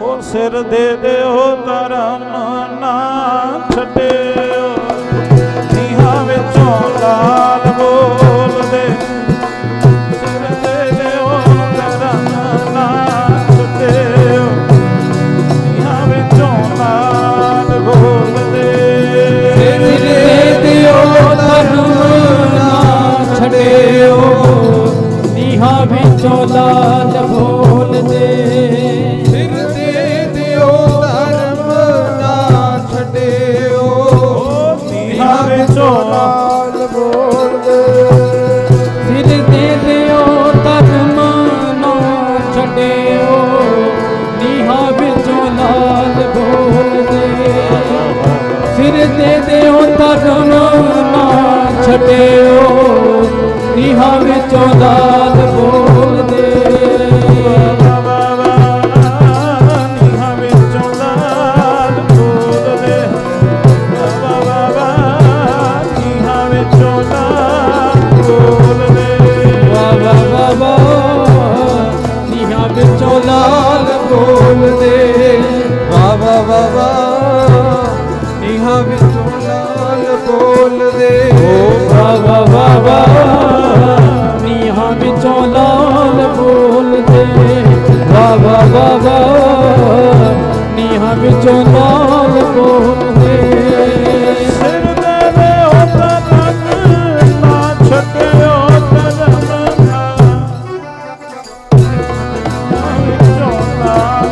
ਉਹ ਸਿਰ ਦੇ ਦਿਓ ਤਰਨ ਨਾ ਛੱਡਿਓ। ਨੀਹਾਂ ਵਿੱਚੋਂ ਲਾਲ ਬੋਲਦੇ ਸਿਰ ਦੇ ਦਿਓ ਤਰਨ ਨਾ ਛੱਡਿਓ। ਨੀਹਾਂ ਵਿੱਚੋਂ ਲਾਲ ਬੋਲਦੇ ਸਿਰ ਦੇ ਦਿਓ ਤਰਨ ਨਾ ਛੱਡਿਓ। ਨੀਹਾਂ ਵਿੱਚੋਂ ਲਾਲ ਬੋਲਦੇ છો લાલ बाबा निहा विचो लाल को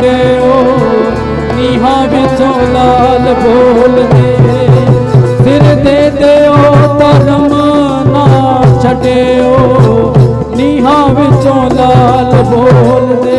ਜਾਂਦੇ ਵਿੱਚੋਂ ਲਾਲ ਬੋਲਦੇ ਸਿਰ ਦੇ ਦਿਓ ਧਰਮ ਨਾ ਨੀਹਾਂ ਵਿੱਚੋਂ ਲਾਲ ਬੋਲਦੇ